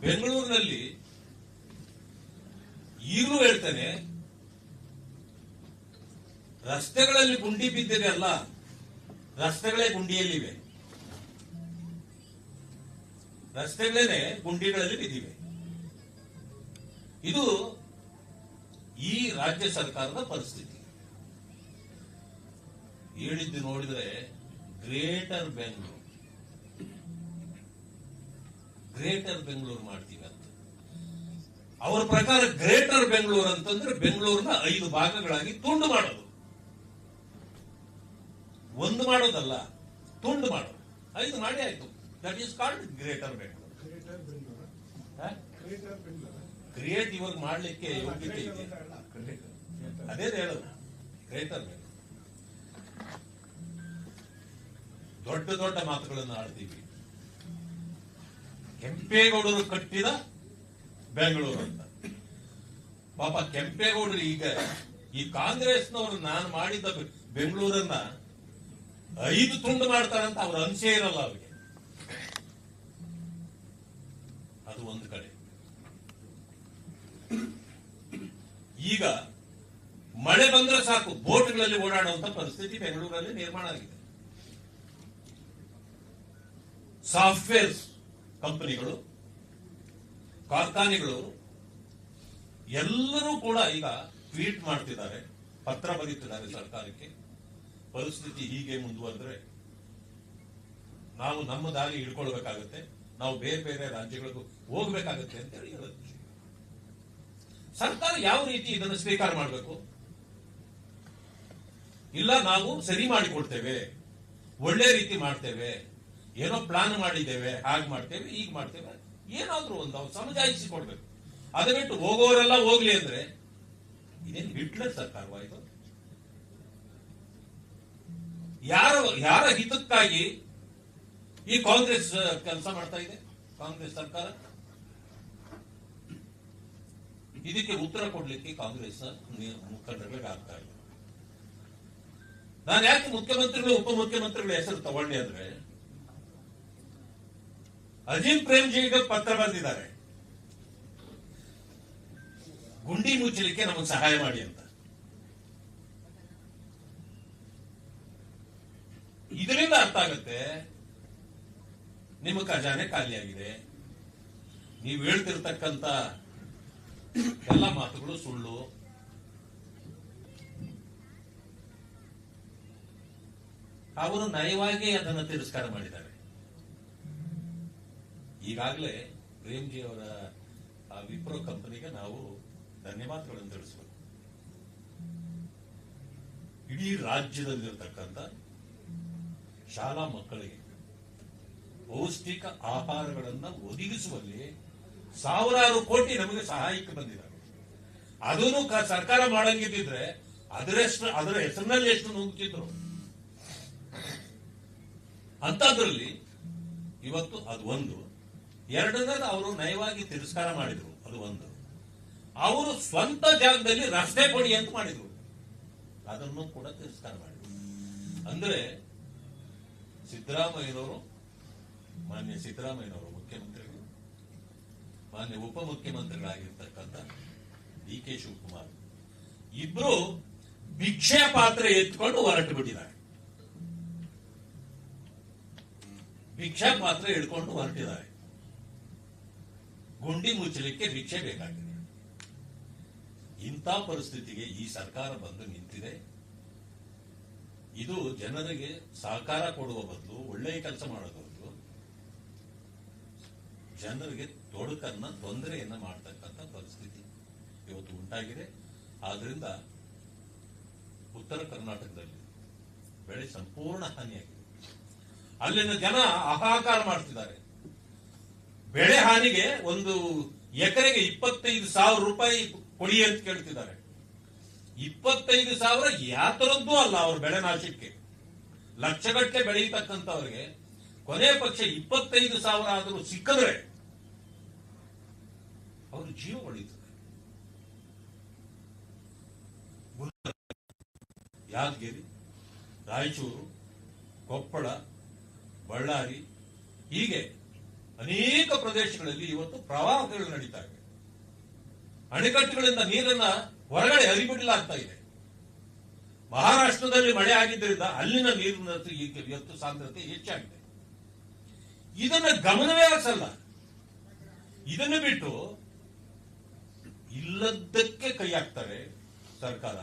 ಬೆಂಗಳೂರಿನಲ್ಲಿ ಈಗಲೂ ಹೇಳ್ತೇನೆ, ರಸ್ತೆಗಳಲ್ಲಿ ಗುಂಡಿ ಬಿದ್ದಿದೆ ಅಲ್ಲ, ರಸ್ತೆಗಳೇ ಗುಂಡಿಯಲ್ಲಿವೆ. ರಸ್ತೆಗಳೇನೆ ಗುಂಡಿಗಳಲ್ಲಿ ಬಿದ್ದಿವೆ. ಇದು ಈ ರಾಜ್ಯ ಸರ್ಕಾರದ ಪರಿಸ್ಥಿತಿ. ಹೇಳಿದ್ದು ನೋಡಿದ್ರೆ ಗ್ರೇಟರ್ ಬೆಂಗಳೂರು. ಗ್ರೇಟರ್ ಬೆಂಗಳೂರು ಮಾಡ್ತೀವಿ ಅಂತ. ಅವರ ಪ್ರಕಾರ ಗ್ರೇಟರ್ ಬೆಂಗಳೂರು ಅಂತಂದ್ರೆ ಬೆಂಗಳೂರಿನ ಐದು ಭಾಗಗಳಾಗಿ ತುಂಡು ಮಾಡೋದು. ಒಂದು ಮಾಡೋದಲ್ಲ ತುಂಡು ಮಾಡೋದು. ಐದು ಮಾಡಿ ಆಯ್ತು. That is called greater Bengaluru. Create ಇವಾಗ ಮಾಡ್ಲಿಕ್ಕೆ ಯೋಗ್ಯತೆ ಇದೆ. ಅದೇ ಹೇಳೋದು. ಗ್ರೇಟರ್ ಬೆಂಗಳೂರು. ದೊಡ್ಡ ದೊಡ್ಡ ಮಾತುಗಳನ್ನು ಆಡ್ತೀವಿ. ಕೆಂಪೇಗೌಡರು ಕಟ್ಟಿದ ಬೆಂಗಳೂರು ಅಂತ. ಪಾಪ ಕೆಂಪೇಗೌಡರು ಈಗ ಈ ಕಾಂಗ್ರೆಸ್ನವರು ನಾನು ಮಾಡಿದ ಬೆಂಗಳೂರನ್ನ ಐದು ತುಂಡು ಮಾಡ್ತಾರಂತ ಅವ್ರ ಅನಿಸೆ ಇರಲ್ಲ ಅವ್ರಿಗೆ. ಅದು ಒಂದು ಕಡೆ. ಈಗ ಮಳೆ ಬಂದ್ರೆ ಸಾಕು, ಬೋಟ್ಗಳಲ್ಲಿ ಓಡಾಡುವಂತ ಪರಿಸ್ಥಿತಿ ಬೆಂಗಳೂರಲ್ಲಿ ನಿರ್ಮಾಣ ಆಗಿದೆ. ಸಾಫ್ಟ್ವೇರ್ ಕಂಪನಿಗಳು, ಕಾರ್ಖಾನೆಗಳು ಎಲ್ಲರೂ ಕೂಡ ಈಗ ಟ್ವೀಟ್ ಮಾಡ್ತಿದ್ದಾರೆ, ಪತ್ರ ಬರೀತಿದ್ದಾರೆ ಸರ್ಕಾರಕ್ಕೆ. ಪರಿಸ್ಥಿತಿ ಹೀಗೆ ಮುಂದುವರೆದ್ರೆ ನಾವು ನಮ್ಮ ದಾರಿ ಹಿಡ್ಕೊಳ್ಬೇಕಾಗತ್ತೆ, ನಾವು ಬೇರೆ ಬೇರೆ ರಾಜ್ಯಗಳಿಗೂ ಹೋಗ್ಬೇಕಾಗತ್ತೆ ಅಂತ ಹೇಳಿ ಸರ್ಕಾರ ಯಾವ ರೀತಿ ಇದನ್ನು ಸ್ವೀಕಾರ ಮಾಡಬೇಕು? ಇಲ್ಲ, ನಾವು ಸರಿ ಮಾಡಿಕೊಡ್ತೇವೆ, ಒಳ್ಳೆ ರೀತಿ ಮಾಡ್ತೇವೆ ಏನೋ ಪ್ಲಾನ್ ಮಾಡಿದ್ದೇವೆ, ಹಾಗೆ ಮಾಡ್ತೇವೆ ಈಗ ಮಾಡ್ತೇವೆ ಏನಾದ್ರೂ ಒಂದು ಅವ್ರು ಸಮಜಾಯಿಸಿ ಕೊಡ್ಬೇಕು ಅದೇ ಬಿಟ್ಟು ಹೋಗೋರೆಲ್ಲ ಹೋಗ್ಲಿ ಅಂದ್ರೆ ಇದೇನು ಹಿಟ್ಲರ್ ಇದು? ಯಾರ ಯಾರ ಹಿತಕ್ಕಾಗಿ ಈ ಕಾಂಗ್ರೆಸ್ ಕೆಲಸ ಮಾಡ್ತಾ ಇದೆ? ಕಾಂಗ್ರೆಸ್ ಸರ್ಕಾರ? ಇದಕ್ಕೆ ಉತ್ತರ ಕೊಡ್ಲಿಕ್ಕೆ ಕಾಂಗ್ರೆಸ್ ಮುಖಂಡರಿಗೆ ಆಗ್ತಾ ಇಲ್ಲ. ನಾನು ಯಾಕೆ ಮುಖ್ಯಮಂತ್ರಿಗಳು, ಉಪಮುಖ್ಯಮಂತ್ರಿಗಳ ಹೆಸರು ತಗೊಂಡೆ ಅಂದ್ರೆ ಅಜೀಂ ಪ್ರೇಮ್ಜಿಗೆ ಪತ್ರ ಬರೆದಿದ್ದಾರೆ. ಗುಂಡಿ ಮುಚ್ಚಲಿಕ್ಕೆ ನಮಗೆ ಸಹಾಯ ಮಾಡಿ ಅಂತ. ಇದರಿಂದ ಅರ್ಥ ಆಗುತ್ತೆ, ನಿಮ್ಮ ಖಜಾನೆ ಖಾಲಿಯಾಗಿದೆ. ನೀವು ಹೇಳ್ತಿರ್ತಕ್ಕಂತ ಎಲ್ಲ ಮಾತುಗಳು ಸುಳ್ಳು. ಅವರು ನಯವಾಗಿ ಅದನ್ನು ತಿರಸ್ಕಾರ ಮಾಡಿದ್ದಾರೆ. ಈಗಾಗಲೇ ಪ್ರೇಮ್ಜಿ ಅವರ ವಿಪ್ರೋ ಕಂಪನಿಗೆ ನಾವು ಧನ್ಯವಾದಗಳನ್ನು ತಿಳಿಸಬೇಕು. ಇಡೀ ರಾಜ್ಯದಲ್ಲಿರ್ತಕ್ಕಂಥ ಶಾಲಾ ಮಕ್ಕಳಿಗೆ ಪೌಷ್ಟಿಕ ಆಹಾರಗಳನ್ನು ಒದಗಿಸುವಲ್ಲಿ ಸಾವಿರಾರು ಕೋಟಿ ನಮಗೆ ಸಹಾಯಕ್ಕೆ ಬಂದಿದ್ದಾರೆ. ಅದನ್ನು ಸರ್ಕಾರ ಮಾಡಂಗಿದ್ದಿದ್ರೆ ಅದರಷ್ಟು, ಅದರ ಹೆಸರಿನಲ್ಲಿ ಎಷ್ಟು ನುಗ್ಗುತ್ತಿದ್ರು ಅಂತದ್ರಲ್ಲಿ ಇವತ್ತು ಅದು ಒಂದು. ಎರಡನೇದು ಅವರು ನಯವಾಗಿ ತಿರಸ್ಕಾರ ಮಾಡಿದ್ರು, ಅದು ಒಂದು. ಅವರು ಸ್ವಂತ ಜಾಗದಲ್ಲಿ ರಸ್ತೆ ಕೊಡಿ ಅಂತ ಮಾಡಿದ್ರು. ಅದನ್ನು ಕೂಡ ತಿರಸ್ಕಾರ ಮಾಡಿದ್ರು. ಅಂದ್ರೆ, ಸಿದ್ದರಾಮಯ್ಯನವರು, ಮಾನ್ಯ ಸಿದ್ದರಾಮಯ್ಯನವರು ಮುಖ್ಯಮಂತ್ರಿಗಳು, ಮಾನ್ಯ ಉಪಮುಖ್ಯಮಂತ್ರಿಗಳಾಗಿರ್ತಕ್ಕಂಥ ಡಿ ಕೆ ಶಿವಕುಮಾರ್, ಇಬ್ರು ಭಿಕ್ಷೆ ಪಾತ್ರೆ ಎತ್ಕೊಂಡು ಹೊರಟು ಬಿಟ್ಟಿದ್ದಾರೆ. ಭಿಕ್ಷಾ ಪಾತ್ರೆ ಹಿಡ್ಕೊಂಡು ಹೊರಟಿದ್ದಾರೆ. ಗುಂಡಿ ಮುಚ್ಚಲಿಕ್ಕೆ ಭಿಕ್ಷೆ ಬೇಕಾಗಿದೆ. ಇಂಥ ಪರಿಸ್ಥಿತಿಗೆ ಈ ಸರ್ಕಾರ ಬಂದು ನಿಂತಿದೆ. ಇದು ಜನರಿಗೆ ಸಹಕಾರ ಕೊಡುವ ಬದಲು ಒಳ್ಳೆಯ ಕೆಲಸ ಮಾಡೋದು ಜನರಿಗೆ ತೊಡಕನ್ನ, ತೊಂದರೆಯನ್ನ ಮಾಡ್ತಕ್ಕಂಥ ಪರಿಸ್ಥಿತಿ ಇವತ್ತು ಉಂಟಾಗಿದೆ. ಆದ್ರಿಂದ ಉತ್ತರ ಕರ್ನಾಟಕದಲ್ಲಿ ಬೆಳೆ ಸಂಪೂರ್ಣ ಹಾನಿಯಾಗಿದೆ. ಅಲ್ಲಿನ ಜನ ಅಹಾಕಾರ ಮಾಡ್ತಿದ್ದಾರೆ. ಬೆಳೆ ಹಾನಿಗೆ ಒಂದು ಎಕರೆಗೆ ಇಪ್ಪತ್ತೈದು ಸಾವಿರ ರೂಪಾಯಿ ಕೊಡಿ ಅಂತ ಕೇಳ್ತಿದ್ದಾರೆ. ಇಪ್ಪತ್ತೈದು ಸಾವಿರ ಯಾತರದ್ದು ಅಲ್ಲ ಅವ್ರ ಬೆಳೆ ನಾಶಕ್ಕೆ. ಲಕ್ಷಗಟ್ಟಲೆ ಬೆಳೆಯತಕ್ಕಂಥವ್ರಿಗೆ ಕೊನೆ ಪಕ್ಷ ಇಪ್ಪತ್ತೈದು ಸಾವಿರ ಆದರೂ ಸಿಕ್ಕಿದ್ರೆ ಅವ್ರ ಜೀವ ಉಳಿತದೆ. ಯಾದಗಿರಿ, ರಾಯಚೂರು, ಕೊಪ್ಪಳ, ಬಳ್ಳಾರಿ ಹೀಗೆ ಅನೇಕ ಪ್ರದೇಶಗಳಲ್ಲಿ ಇವತ್ತು ಪ್ರವಾಹಗಳು ನಡೀತಾ ಇವೆ. ಅಣೆಕಟ್ಟುಗಳಿಂದ ನೀರನ್ನ ಹೊರಗಡೆ ಹರಿಬಿಡಲಾಗ್ತಾ ಇದೆ. ಮಹಾರಾಷ್ಟ್ರದಲ್ಲಿ ಮಳೆ ಆಗಿದ್ದರಿಂದ ಅಲ್ಲಿನ ನೀರಿನ ಇವತ್ತು ಸಾಂದ್ರತೆ ಹೆಚ್ಚಾಗಿದೆ. ಇದನ್ನ ಗಮನವೇ ಹರಿಸಲ್ಲ ಇದನ್ನು ಬಿಟ್ಟು ಇಲ್ಲದ್ದಕ್ಕೆ ಕೈ ಹಾಕ್ತಾರೆ ಸರ್ಕಾರ.